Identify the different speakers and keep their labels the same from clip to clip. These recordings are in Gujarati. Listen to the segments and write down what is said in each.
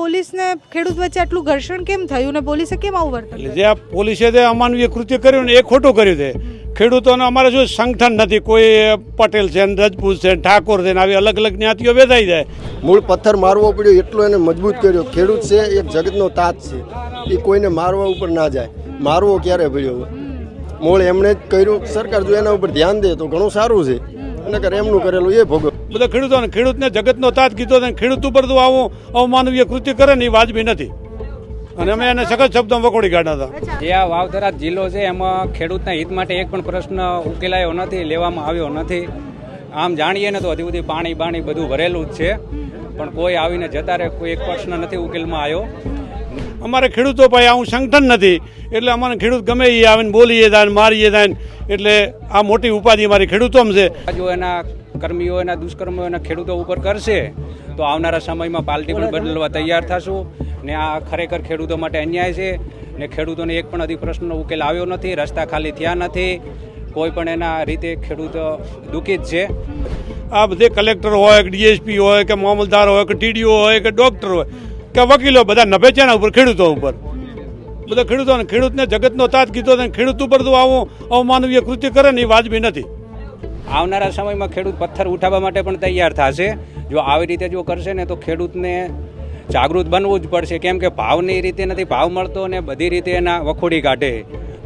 Speaker 1: પોલીસને ખેડૂત વચ્ચે આટલું ઘર્ષણ કેમ થયું ને પોલીસે કેમ આવું વર્તન
Speaker 2: એટલે જે આ પોલીસે જે અમાનવીય કૃત્ય કર્યું ને એ ખોટું કર્યું છે. ખેડૂતોને અમારે શું સંગઠન નથી કોઈ પટેલ છે ને રજપૂત છે ને ઠાકોર છે ને આવી અલગ અલગ જ્ઞાતિઓ વેચાઈ જાય.
Speaker 3: મૂળ પથ્થર મારવો પડ્યો એટલો એને મજબૂત કર્યો. ખેડૂત છે એક જગતનો તાત છે. એ કોઈને મારવા ઉપર ના જાય. મારવો ક્યારે પડ્યો મૂળ એમણે જ કર્યું. સરકાર જો એના ઉપર ધ્યાન દે તો ઘણું સારું છે. અને કર એમનું કરેલું એ ભોગવ.
Speaker 2: બધા ખેડૂતોને ખેડૂતને જગતનો તાત કીધો છે ને ખેડૂત ઉપર તો આવું અવમાનવીય કૃત્ય કરે ને એ વાજબી નથી. અને અમે એને સખત શબ્દમાં વખોડી કાઢ્યા હતા.
Speaker 4: જે આ વાવધરા જિલ્લો છે એમાં ખેડૂતના હિત માટે એક પણ પ્રશ્ન ઉકેલાયો નથી લેવામાં આવ્યો નથી. આમ જાણીએ ને તો હજી સુધી પાણી બાણી બધું ભરેલું જ છે. પણ કોઈ આવીને જતા રહે કોઈ એક પ્રશ્ન નથી ઉકેલમાં આવ્યો.
Speaker 2: અમારે ખેડૂતો પાસે આવું સંગઠન નથી. એટલે અમારે ખેડૂત ગમે એ આવે ને બોલીએ જાય ને મારીએ જાય એટલે આ મોટી ઉપાધિ અમારી ખેડૂતોમાં છે.
Speaker 4: જો એના કર્મીઓ એના દુષ્કર્મો એના ખેડૂતો ઉપર કરશે તો આવનારા સમયમાં પાલટી પણ બદલવા તૈયાર થશું ને આ ખરેખર ખેડૂતો માટે અન્યાય છે ને ખેડૂતોને એક પણ હજી પ્રશ્નનો ઉકેલ આવ્યો નથી રસ્તા ખાલી થયા નથી કોઈ પણ એના રીતે ખેડૂતો દુઃખિત છે.
Speaker 2: આ બધે કલેક્ટર હોય કે ડીએસપી હોય કે મામલદાર હોય કે ટીડીઓ હોય કે ડોક્ટર હોય કે વકીલો બધા નભે છે એના ઉપર ખેડૂતો ઉપર. બધા ખેડૂતોને ખેડૂતને જગતનો તાત કીધો ને ખેડૂત ઉપર તો આવું અવમાનવીય કૃત્ય કરે ને એ વાજબી નથી.
Speaker 4: આવનારા સમયમાં ખેડૂત પથ્થર ઉઠાવવા માટે પણ તૈયાર થશે. જો આવી રીતે જો કરશે ને તો ખેડૂતને જાગૃત બનવું જ પડશે. કેમ કે ભાવની રીતે નથી ભાવ મળતો ને બધી રીતે એના વખોડી કાઢે.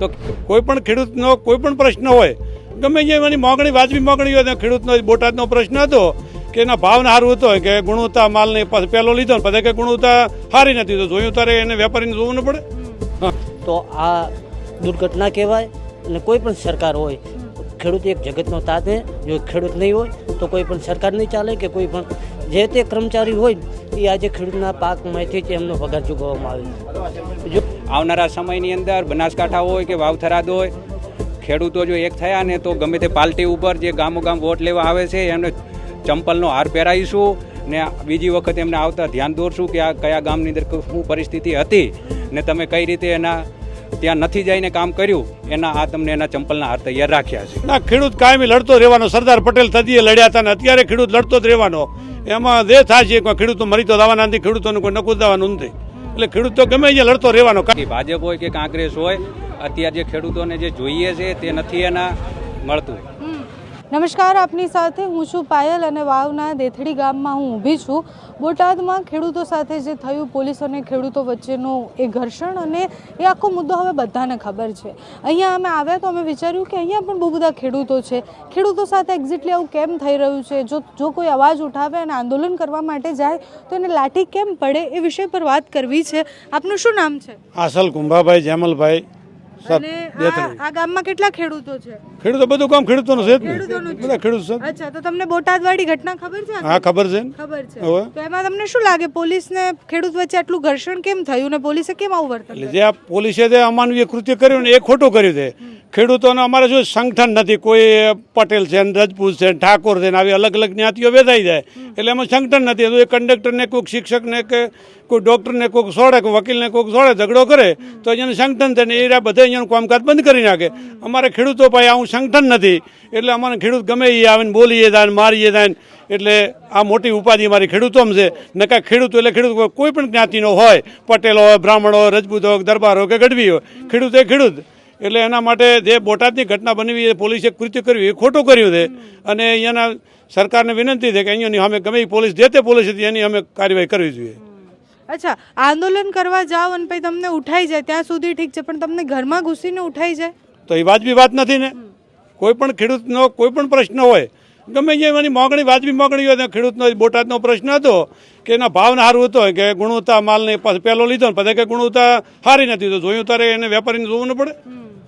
Speaker 4: તો
Speaker 2: કોઈ પણ ખેડૂતનો કોઈ પણ પ્રશ્ન હોય ગમે જે એની માગણી વાજબી માગણી હોય ખેડૂતનો બોટાદનો પ્રશ્ન હતો. કે એના ભાવને સારું હતો કે ગુણવત્તા માલને પહેલો લીધો ને પછી કે ગુણવત્તા સારી નથી તો જોયું તારે એને વેપારીને જોવું ન પડે? હા.
Speaker 5: તો આ દુર્ઘટના કહેવાય અને કોઈ પણ સરકાર હોય ખેડૂત એક જગતનો તાત છે જો ખેડૂત નહીં હોય તો કોઈ પણ સરકાર નહીં ચાલે કે કોઈ પણ જે તે કર્મચારી હોય એ આજે ખેડૂતના પાકમાંથી જ એમનો પગાર ચૂકવવામાં આવે જો
Speaker 4: આવનારા સમયની અંદર બનાસકાંઠા હોય કે વાવથરાદ હોય ખેડૂતો જો એક થયા ને તો ગમે તે પાર્ટી ઉપર જે ગામો ગામ વોટ લેવા આવે છે એમને ચંપલનો હાર પહેરાવીશું ને બીજી વખત એમને આવતા ધ્યાન દોરશું કે આ કયા ગામની અંદર શું પરિસ્થિતિ હતી ને તમે કઈ રીતે એના ત્યાં નથી જઈને કામ કર્યું એના આ તમને એના ચંપલના હાર તૈયાર રાખ્યા છે.
Speaker 2: ના ખેડૂત કાયમી લડતો રહેવાનો સરદાર પટેલ થતી લડ્યા હતા ને અત્યારે ખેડૂત લડતો જ રહેવાનો. એમાં જે થાય છે ખેડૂતો મરી તો દાવાના નથી ખેડૂતોને કોઈ નકુદ દાવાનું નથી. એટલે ખેડૂત તો ગમે અહીંયા લડતો રહેવાનો.
Speaker 4: ભાજપ હોય કે કોંગ્રેસ હોય અત્યારે જે ખેડૂતોને જે જોઈએ છે તે નથી એના મળતું.
Speaker 1: નમસ્કાર, આપની સાથે હું છું પાયલ અને વાવના દેથડી ગામમાં હું ઊભી છું. બોટાદમાં ખેડૂતો સાથે જે થયું, પોલીસ અને ખેડૂતો વચ્ચેનું એ ઘર્ષણ અને એ આખો મુદ્દો હવે બધાને ખબર છે. અહીંયા અમે આવ્યા તો અમે વિચાર્યું કે અહીંયા પણ બહુ બધા ખેડૂતો છે. ખેડૂતો સાથે એક્ઝેક્ટલી આવું કેમ થઈ રહ્યું છે? જો જો કોઈ અવાજ ઉઠાવે અને આંદોલન કરવા માટે જાય, તો એને લાઠી કેમ પડે એ વિષય પર વાત કરવી છે. આપનું શું નામ છે?
Speaker 2: આસલ કુંભાભાઈ, જેમલભાઈ.
Speaker 1: અને આ આ ગામમાં કેટલા ખેડૂતો છે?
Speaker 2: ખેડૂતો બધું કામ ખેડૂતોનું છે જ ને.
Speaker 1: ખેડૂતોનું જ છે.
Speaker 2: બધા ખેડૂત છે
Speaker 1: અચ્છા તો તમને બોટાદવાળી ઘટના ખબર છે?
Speaker 2: હા ખબર છે ને.
Speaker 1: ખબર છે.
Speaker 2: હવે?
Speaker 1: તો એમાં તમને શું લાગે પોલીસને ખેડૂત વચ્ચે આટલું ઘર્ષણ કેમ થયું ને પોલીસે કેમ આવું વર્તન
Speaker 2: એટલે જે આ પોલીસે જે અમાનવીય કૃત્ય કર્યું ને એ ખોટું કર્યું છે. ખેડૂતોને અમારે શું સંગઠન નથી કોઈ પટેલ છે ને રજપૂત છે ને ઠાકોર છે ને આવી અલગ અલગ જ્ઞાતિઓ વેચાઈ જાય. એટલે એમાં સંગઠન નથી. તો એ કંડક્ટરને કોઈક શિક્ષકને કે કોઈ ડૉક્ટરને કોઈક સોડે કે વકીલને કોઈક સોડે ઝઘડો કરે તો અહીંયાનું સંગઠન થાય ને એ બધા અહીંયાનું કામકાજ બંધ કરી નાખે. અમારે ખેડૂતો પાસે આવું સંગઠન નથી. એટલે અમારે ખેડૂત ગમે એ આવીને બોલીએ જાય મારીએ જાય એટલે આ મોટી ઉપાધિ અમારી ખેડૂતોમાં છે. નકા ખેડૂતો એટલે ખેડૂત કોઈ પણ જ્ઞાતિનો હોય. પટેલ હોય, બ્રાહ્મણ હોય, રજપૂત હોય, દરબાર હોય કે ગઢવી હોય. ખેડૂત એ ખેડૂત. એટલે એના માટે જે બોટાદની ઘટના બનવી એ પોલીસે કૃત્ય કર્યું એ ખોટું કર્યું છે. અને અહીંયાના સરકારને વિનંતી છે કે અહીંયાની અમે ગમે પોલીસ જે તે પોલીસ હતી એની અમે કાર્યવાહી કરવી જોઈએ.
Speaker 1: અચ્છા, આંદોલન કરવા જાઓ અને પછી તમને ઉઠાઈ જાય, ત્યાં સુધી ઠીક છે, પણ તમને ઘરમાં ઘૂસીને ઉઠાઈ જાય?
Speaker 2: તો એ વાજબી વાત નથી ને? કોઈ પણ ખેડૂતનો કોઈ પણ પ્રશ્ન હોય, ગમે જે એની મોગણી, વાજબી મોગણી હોય ખેડૂતનો બોટાદનો પ્રશ્ન હતો કે એના ભાવને સારું હતો કે ગુણવત્તા માલને પહેલો લીધો ને, પછી કે ગુણવત્તા સારી નથી, તો જોયું તારે એને વેપારીને જોવું ન પડે?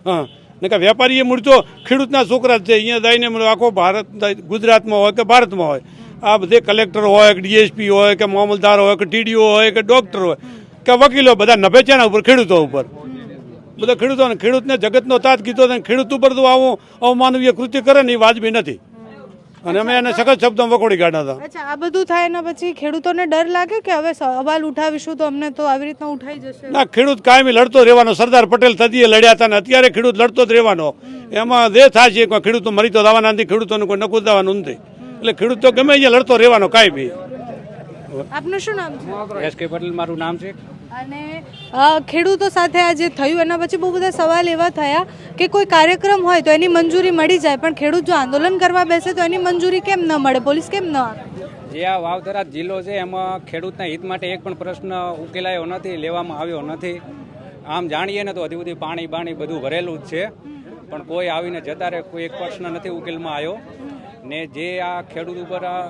Speaker 2: હા. ને કે વેપારી એ મૂળતો ખેડૂતના છોકરા છે, અહીંયા જઈને આખો ભારત, ગુજરાતમાં હોય કે ભારતમાં હોય. આ બધે કલેક્ટર હોય કે ડીએસપી હોય કે મામલદાર હોય કે ટીડીઓ હોય કે ડોક્ટર હોય કે વકીલો બધા નભે છે ઉપર ખેડૂતો ઉપર. બધા ખેડૂતોને ખેડૂતને જગતનો તાત કીધો અને ખેડૂત ઉપર તો આવું અવમાનવીય કૃત્ય કરે ને એ વાજબી નથી. અને અમે એને સખત શબ્દમાં વખોડી કાઢ્યા હતા.
Speaker 1: અચ્છા આ બધું થાય એના પછી ખેડૂતોને ડર લાગે કે હવે સવાલ ઉઠાવીશું તો અમને તો આવી રીતના ઉઠાઈ જશે?
Speaker 2: ના ખેડૂત કાયમી લડતો રહેવાનો સરદાર પટેલ થતી લડ્યા હતા ને અત્યારે ખેડૂત લડતો જ રહેવાનો. એમાં જે થાય છે ખેડૂતો મરી તો દાવાના નથી ખેડૂતોને કોઈ નકુદાવાનું નથી. એટલે ખેડૂત તો ગમે અહીંયા લડતો રહેવાનો કાંઈ બી.
Speaker 1: આપનું શું નામ છે?
Speaker 4: એસ કે પટેલ મારું નામ છે.
Speaker 1: અને ખેડૂતો સાથે આ જે થયું એના પછી બહુ બધા સવાલ એવા થયા કે કોઈ કાર્યક્રમ હોય તો એની મંજૂરી મળી જાય પણ ખેડૂત જો આંદોલન કરવા બેસે તો એની મંજૂરી કેમ ન મળે? પોલીસ કેમ ન
Speaker 4: જે આ વાવધરા જિલ્લો છે એમાં ખેડૂતના હિત માટે એક પણ પ્રશ્ન ઉકેલાયો નથી લેવામાં આવ્યો નથી. આમ જાણીએ ને તો હજી બધી પાણી બાણી બધું ભરેલું જ છે. પણ કોઈ આવીને જતા રહે કોઈ એક પ્રશ્ન નથી ઉકેલમાં આવ્યો. ને જે આ ખેડૂત ઉપર આ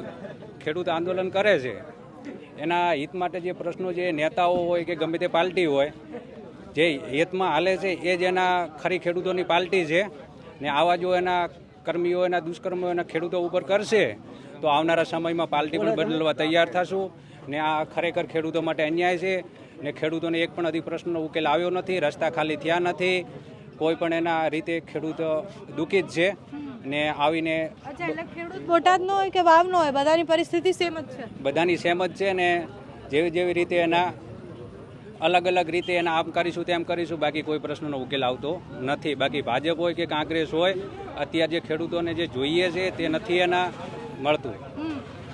Speaker 4: ખેડૂત આંદોલન કરે છે એના હિત માટે જે પ્રશ્નો જે નેતાઓ હોય કે ગમે તે પાર્ટી હોય જે હિતમાં હાલે છે એ જ એના ખરી ખેડૂતોની પાર્ટી છે ને આવા જો એના કર્મીઓ એના દુષ્કર્મો એના ખેડૂતો ઉપર કરશે તો આવનારા સમયમાં પાર્ટી પણ બદલવા તૈયાર થશું ને આ ખરેખર ખેડૂતો માટે અન્યાય છે ને ખેડૂતોને એક પણ હજી પ્રશ્નનો ઉકેલ આવ્યો નથી રસ્તા ખાલી થયા નથી કોઈ પણ એના રીતે ખેડૂતો દુઃખિત છે. ને આવીને
Speaker 1: અચ્છા એટલે ખેડૂત બોટાદનો હોય કે વાવનો હોય બધાની પરિસ્થિતિ સેમ જ છે.
Speaker 4: બધાની સેમ જ છે ને જેવી જેવી રીતે એના અલગ અલગ રીતે એના આમ કરીશું તેમ કરીશું બાકી કોઈ પ્રશ્નનો ઉકેલ આવતો નથી. બાકી ભાજપ હોય કે કોંગ્રેસ હોય અત્યારે જે ખેડૂતોને જે જોઈએ છે તે નથી એના મળતું.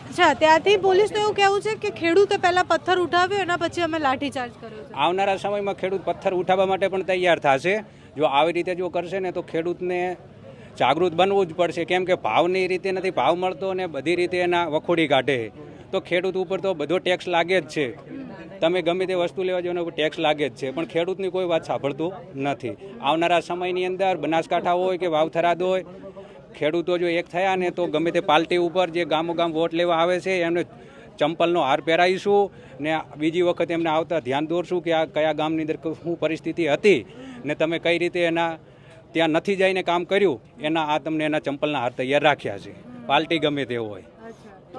Speaker 1: અચ્છા ત્યાંથી પોલીસનું એવું કહેવું છે કે ખેડૂતે પહેલા પથ્થર ઉઠાવ્યો એના પછી અમે લાઠીચાર્જ કર્યો
Speaker 4: આવનારા સમયમાં ખેડૂત પથ્થર ઉઠાવવા માટે પણ તૈયાર થશે. જો આવી રીતે જો કરશે ને તો ખેડૂતને જાગૃત બનવું જ પડશે. કેમ કે ભાવની રીતે નથી, ભાવ મળતો અને બધી રીતે એના વખોડી કાઢે. તો ખેડૂત ઉપર તો બધો ટેક્સ લાગે જ છે. તમે ગમે તે વસ્તુ લેવા જાઓ એના ટેક્સ લાગે જ છે. પણ ખેડૂતની કોઈ વાત સાંભળતું નથી. આવનારા સમયની અંદર બનાસકાંઠા હોય કે વાવથરાદ હોય, ખેડૂતો જો એક થયા ને તો ગમે તે પાર્ટી ઉપર જે ગામો ગામ વોટ લેવા આવે છે, એમને ચંપલનો હાર પહેરાવીશું ને બીજી વખત એમને આવતા ધ્યાન દોરશું કે આ કયા ગામની અંદર શું પરિસ્થિતિ હતી ને તમે કઈ રીતે એના ત્યાં નથી જઈને કામ કર્યું એના આ તમને એના ચંપલના હાર તૈયાર રાખ્યા છે. પાર્ટી ગમે તેવો હોય.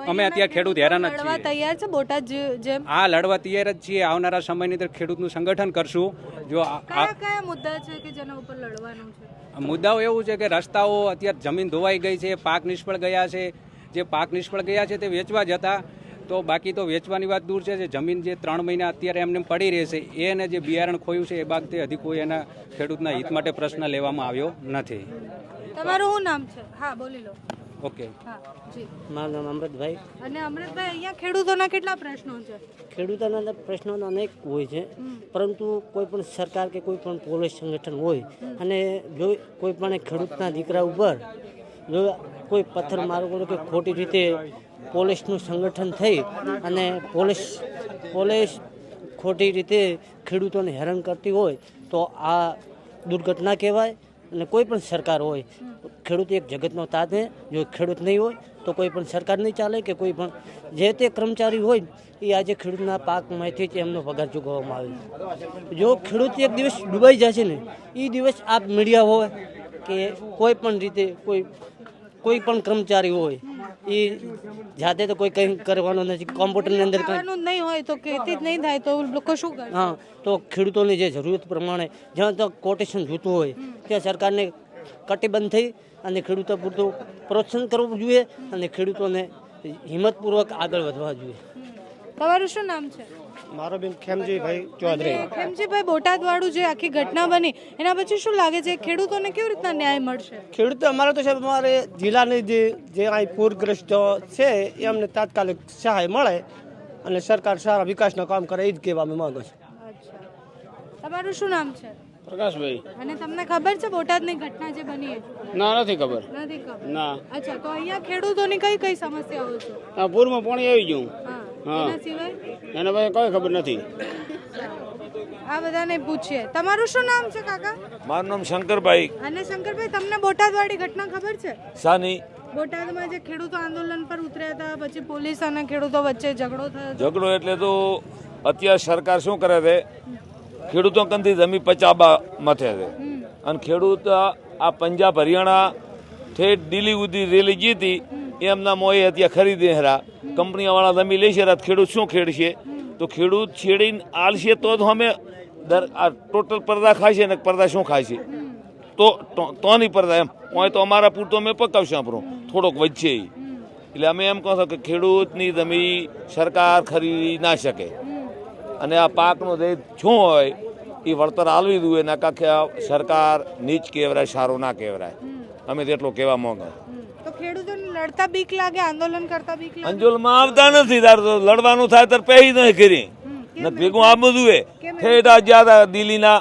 Speaker 4: અમે અત્યારે ખેડૂત હેરાન જ છીએ.
Speaker 1: તૈયાર છે બોટાદ જેમ?
Speaker 4: આ લડવા તૈયાર જ છીએ. આવનારા સમયની અંદર ખેડૂતનું સંગઠન કરશું. જો આ-
Speaker 1: કયા મુદ્દા છે કે જેના ઉપર લડવાનું છે?
Speaker 4: મુદ્દાઓ એવું છે કે રસ્તાઓ અત્યારે જમીન ધોવાઈ ગઈ છે પાક નિષ્ફળ ગયા છે. જે પાક નિષ્ફળ ગયા છે તે વેચવા જતા તો બાકી તો વેચવાની વાત દૂર છે જે જમીન જે ત્રણ મહિના અત્યારે એમને પડી રહેશે એને જે બિયારણ ખોયું છે એ બાબતે હજી કોઈ એના ખેડૂતના હિત માટે પ્રશ્ન લેવામાં આવ્યો નથી.
Speaker 1: તમારું શું નામ છે? હા બોલી લો.
Speaker 4: ઓકે.
Speaker 5: મારું નામ અમૃતભાઈ.
Speaker 1: અને અમૃતભાઈ અહીંયા ખેડૂતોના કેટલા પ્રશ્નો છે?
Speaker 5: ખેડૂતોના પ્રશ્નો અનેક હોય છે પરંતુ કોઈ પણ સરકાર કે કોઈ પણ પોલીસ સંગઠન હોય અને જો કોઈ પણ ખેડૂતના દીકરા ઉપર જો કોઈ પથ્થર મારો કે ખોટી રીતે પોલીસનું સંગઠન થઈ અને પોલીસ પોલીસ ખોટી રીતે ખેડૂતોને હેરાન કરતી હોય તો આ દુર્ઘટના કહેવાય અને કોઈ પણ સરકાર હોય, ખેડૂત એક જગતનો તાત છે જો ખેડૂત નહીં હોય તો કોઈ પણ સરકાર નહીં ચાલે કે કોઈ પણ, જે તે કર્મચારી હોય એ આજે ખેડૂતના પાકમાંથી જ એમનો પગાર ચૂકવવામાં આવે છે. જો ખેડૂત એક દિવસ ડૂબાઈ જશે ને એ દિવસ આપ મીડિયા હોય કે કોઈ પણ રીતે કોઈ કોઈ પણ કર્મચારી હોય એ જાતે તો કોઈ કંઈ કરવાનું નથી કોમ્પ્યુટરની અંદર કંઈ
Speaker 1: નહીં હોય તો ખેતી જ નહીં થાય તો લોકો શું કરે?
Speaker 5: હા તો ખેડૂતોની જે જરૂરત પ્રમાણે જ્યાં તો કોટેશન જોતું હોય ત્યાં સરકારને કટિબંધ થઈ અને ખેડૂતો પૂરતું પ્રોત્સાહન કરવું જોઈએ અને ખેડૂતોને હિંમતપૂર્વક આગળ વધવા જોઈએ.
Speaker 1: તમારું શું નામ છે?
Speaker 6: મારો બેન ખેમજીભાઈ ચૌધરી.
Speaker 1: ખેમજીભાઈ બોટાદ વાળું જે આખી ઘટના બની એના પછી શું લાગે છે ખેડૂતોને કેવી રીતના ન્યાય મળશે?
Speaker 6: ખેડૂતો અમારે તો સાહેબ અમારે જિલ્લાની જે જે અહીં પૂરગ્રસ્ત છે એ અમને તાત્કાલિક સહાય મળે અને સરકાર સારા વિકાસના કામ કરે એ જ કહેવા અમે માંગુ છું
Speaker 1: તમારું શું નામ છે?
Speaker 7: પ્રકાશભાઈ.
Speaker 1: અને તમને ખબર છે બોટાદની ઘટના જે બની એ?
Speaker 7: ના નથી ખબર.
Speaker 1: નથી ખબર.
Speaker 7: ના.
Speaker 1: અચ્છા તો અહીંયા ખેડૂતોની કઈ કઈ સમસ્યાઓ છે?
Speaker 7: આ પૂરમાં પાણી આવી ગયું.
Speaker 1: હા. એના
Speaker 7: પછી કઈ ખબર નથી.
Speaker 1: આ બધાને પૂછીએ. તમારું શું નામ છે કાકા?
Speaker 8: મારું નામ શંકરભાઈ.
Speaker 1: અને શંકરભાઈ તમને બોટાદ વાળી ઘટના ખબર છે?
Speaker 8: સાની
Speaker 1: બોટાદમાં જે ખેડૂતો આંદોલન પર ઉતર્યા હતા પછી પોલીસ અને ખેડૂતો વચ્ચે ઝઘડો થયો.
Speaker 8: ઝઘડો એટલે તો અત્યારે સરકાર શું કરે છે? ખેડૂતો કંથી જમીન પચાબા મથે છે. અને ખેડૂત આ પંજાબ હરિયાણા ઠેઠ દિલ્હી સુધી રેલી જીતી. એમના મોએ અત્યારે ખરીદે હરા. કંપનીવાળા જમીન લેશે રાત ખેડૂત શું ખેડશે? તો ખેડૂત છેડીને આલશે તો જ અમે દર આ ટોટલ પડદા ખાશે ને પડદા શું ખાશે? તો તો- નહીં પડદા એમ. હોય તો અમારા પૂરતો અમે પકાવશું આપણું. થોડોક ઈ. એટલે અમે એમ કહો છો કે ખેડૂતની જમીન સરકાર ખરીદી ના શકે. અને આ પાકનો જે શું હોય, એ વળતર આલવી દઉં એના કાંખે સરકાર નીચ કહેવરાય, સારું ના કહેવરાય. અમે તેટલું કહેવા માંગે
Speaker 1: ખેડૂતોને લડતા બીક લાગે આંદોલન કરતા બીક લાગે?
Speaker 8: અંજોલમાં આવતા નથી તાર લડવાનું થાય તાર પહેરી નહીં કરી. ને ભેગું આ બધું એ. ઠેઠ આ જ્યાં દિલ્હીના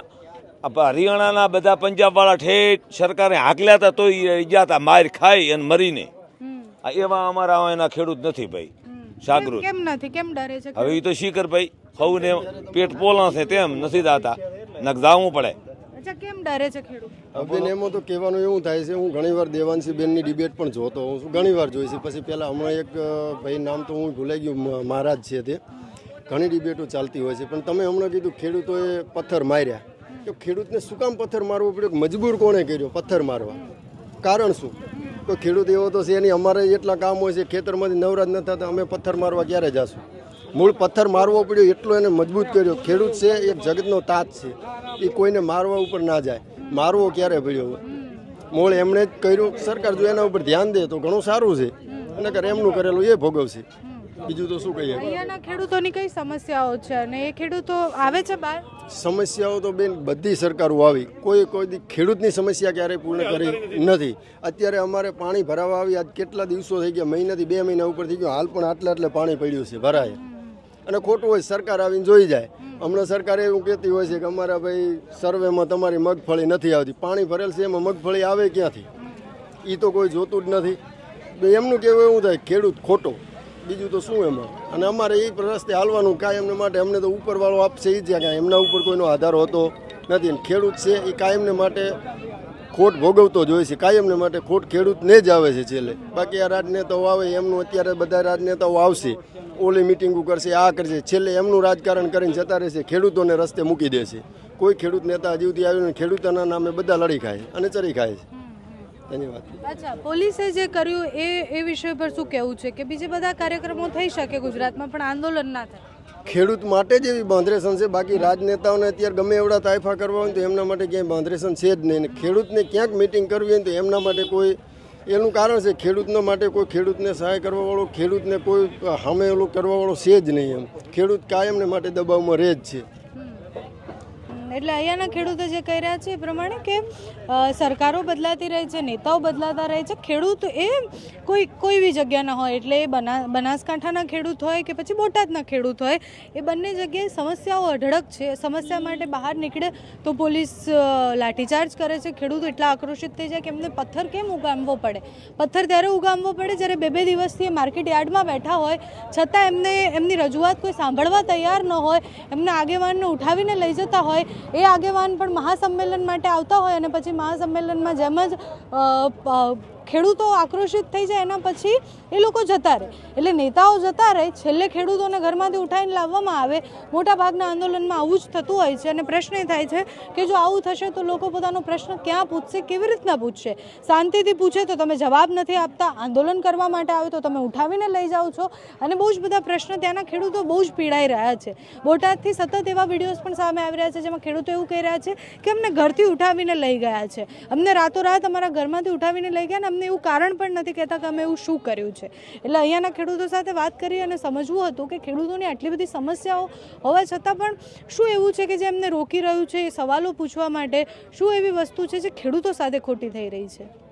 Speaker 8: હરિયાણાના બધા પંજાબ વાળા ઠેઠ સરકારે હાકલ્યા હતા તો ગયા હતા માર ખાઈ અને મરીને. એવા અમારા એના ખેડૂત નથી ભાઈ. જાગૃત.
Speaker 1: કેમ નથી? કેમ ડરે છે
Speaker 8: હવે એ તો શીખર ભાઈ સૌને પેટ પોલા છે તેમ નથી દાતા. નક જાવું પડે.
Speaker 1: અચ્છા, કેમ ડરે છે ખેડૂત?
Speaker 3: બેન એમાં તો કહેવાનું એવું થાય છે, હું ઘણીવાર દેવાંશી બેનની ડિબેટ પણ જોતો હોઉં છું, ઘણીવાર જોઈ છે. પછી પહેલાં હમણાં એક ભાઈ નામ તો હું ભૂલાઈ ગયું મહારાજ છે તે. ઘણી ડિબેટો ચાલતી હોય છે, પણ તમે હમણાં કીધું ખેડૂતોએ પથ્થર માર્યા. તો ખેડૂતને શું કામ પથ્થર મારવો પડ્યો? મજબૂર કોણે કર્યો પથ્થર મારવા? કારણ શું? તો ખેડૂત એવો તો છે, એની અમારે એટલા કામ હોય છે, ખેતરમાંથી નવરાજ ન થતા અમે પથ્થર મારવા ક્યારે જાશું? મૂળ પથ્થર મારવો પડ્યો એટલો એને મજબૂત કર્યો. ખેડૂત છે એક જગતનો તાત છે. એ કોઈને મારવા ઉપર ના જાય. મારવો ક્યારે પડ્યો? મૂળ એમણે જ કર્યું. સરકાર જો એના ઉપર ધ્યાન દે તો ઘણું સારું છે. અને કરે એમનું કરેલું એ ભોગવશે. બીજું તો શું કહીએ?
Speaker 1: અહીંયાના ખેડૂતોની કઈ સમસ્યાઓ છે? અને એ ખેડૂતો આવે છે બહાર?
Speaker 3: સમસ્યાઓ તો બેન બધી સરકારો આવી. કોઈ કોઈ ખેડૂતની સમસ્યા ક્યારેય પૂર્ણ કરી નથી. અત્યારે અમારે પાણી ભરાવા આવી આજ કેટલા દિવસો થઈ ગયા? મહિનાથી બે મહિના ઉપર થઈ ગયો. હાલ પણ આટલા આટલે પાણી પડ્યું છે. ભરાય. અને ખોટું હોય, સરકાર આવીને જોઈ જાય. હમણાં સરકાર એવું કહેતી હોય છે કે અમારા ભાઈ સર્વેમાં તમારી મગફળી નથી આવતી. પાણી ભરેલ છે, એમાં મગફળી આવે ક્યાંથી? એ તો કોઈ જોતું જ નથી. એમનું કહેવું એવું થાય ખેડૂત ખોટો. બીજું તો શું એમાં? અને અમારે એ રસ્તે હાલવાનું કાયમને માટે અમને તો ઉપરવાળો આપશે એ જ કાંઈ. એમના ઉપર કોઈનો આધાર હોતો નથી. ખેડૂત છે એ કાયમને માટે ખોટ ભોગવતો જ હોય છે. કાયમને માટે ખોટ ખેડૂતને જ આવે છે છેલ્લે. બાકી આ રાજનેતાઓ આવે, એમનું અત્યારે બધા રાજનેતાઓ આવશે. ઓલી મિટિંગો કરશે આ કરશે છેલ્લે એમનું રાજકારણ કરીને જતા રહેશે ખેડૂતોને રસ્તે મૂકી દેશે. કોઈ ખેડૂત નેતા હજી સુધી આવ્યું ખેડૂતોના નામે બધા લડી ખાય અને ચરી ખાય છે.
Speaker 1: અચ્છા પોલીસે જે કર્યું એ એ વિષય પર શું કહેવું છે? કે બીજે બધા કાર્યક્રમો થઈ શકે ગુજરાતમાં પણ આંદોલન ના થાય.
Speaker 3: ખેડૂત માટે જ એવી બાંધરેશન છે. બાકી રાજનેતાઓને અત્યારે ગમે એવડા તાયફા કરવા હોય તો એમના માટે ક્યાંય બાંધરેસન છે જ નહીં. ખેડૂતને ક્યાંક મિટિંગ કરવી હોય તો એમના માટે કોઈ એનું કારણ છે ખેડૂતના માટે કોઈ ખેડૂતને સહાય કરવાવાળો, ખેડૂતને કોઈ સામે કરવાવાળો છે જ નહીં એમ. ખેડૂત કાયમને માટે દબાવમાં રહે જ છે.
Speaker 1: એટલે અહીંયાના ખેડૂતો જે કહી રહ્યા છે એ પ્રમાણે કે સરકારો બદલાતી રહે છે, નેતાઓ બદલાતા રહે છે. ખેડૂત એ કોઈ કોઈ બી જગ્યાના હોય, એટલે એ બના, બનાસકાંઠાના ખેડૂત હોય કે પછી બોટાદના ખેડૂત હોય, એ બંને જગ્યાએ સમસ્યાઓ અઢળક છે. સમસ્યા માટે બહાર નીકળે તો પોલીસ લાઠીચાર્જ કરે છે. ખેડૂત એટલા આક્રોશિત થઈ જાય કે એમને પથ્થર કેમ ઉગામવો પડે? પથ્થર ત્યારે ઉગામવો પડે જ્યારે બે બે દિવસથી એ માર્કેટ યાર્ડમાં બેઠા હોય. છતાં એમને, એમની રજૂઆત કોઈ સાંભળવા તૈયાર ન હોય. એમને આગેવાનને ઉઠાવીને લઈ જતા હોય. એ આગેવાન પણ મહાસંમેલન માટે આવતા હોય અને પછી મહાસંમેલનમાં જેમ જ ખેડૂતો આક્રોશિત થઈ જાય એના પછી એ લોકો જતા રહે. એટલે નેતાઓ જતા રહે, છેલ્લે ખેડૂતોને ઘરમાંથી ઉઠાવીને લાવવામાં આવે. મોટા ભાગના આંદોલનમાં આવું જ થતું હોય છે અને પ્રશ્ન એ થાય છે કે જો આવું થશે તો લોકો પોતાનો પ્રશ્ન ક્યાં પૂછશે, કેવી રીતના પૂછશે? શાંતિથી પૂછે તો તમે જવાબ નથી આપતા. આંદોલન કરવા માટે આવે તો તમે ઉઠાવીને લઈ જાઓ છો. અને બહુ જ બધા પ્રશ્ન ત્યાંના ખેડૂતો બહુ જ પીડાઈ રહ્યા છે. બોટાદથી સતત એવા વિડીયોઝ પણ સામે આવી રહ્યા છે જેમાં ખેડૂતો એવું કહી રહ્યા છે કે અમને ઘરથી ઉઠાવીને લઈ ગયા છે. અમને રાતોરાત અમારા ઘરમાંથી ઉઠાવીને લઈ ગયા ને અમને એવું કારણ પણ નથી કહેતા કે અમે એવું શું કર્યું છે. એટલે અહીંયાના ખેડૂતો સાથે વાત કરી અને સમજવું હતું કે ખેડૂતોની આટલી બધી સમસ્યાઓ હોવા છતાં પણ શું એવું છે કે જે એમને રોકી રહ્યું છે એ સવાલો પૂછવા માટે શું એવી વસ્તુ છે જે ખેડૂતો સાથે ખોટી થઈ રહી છે?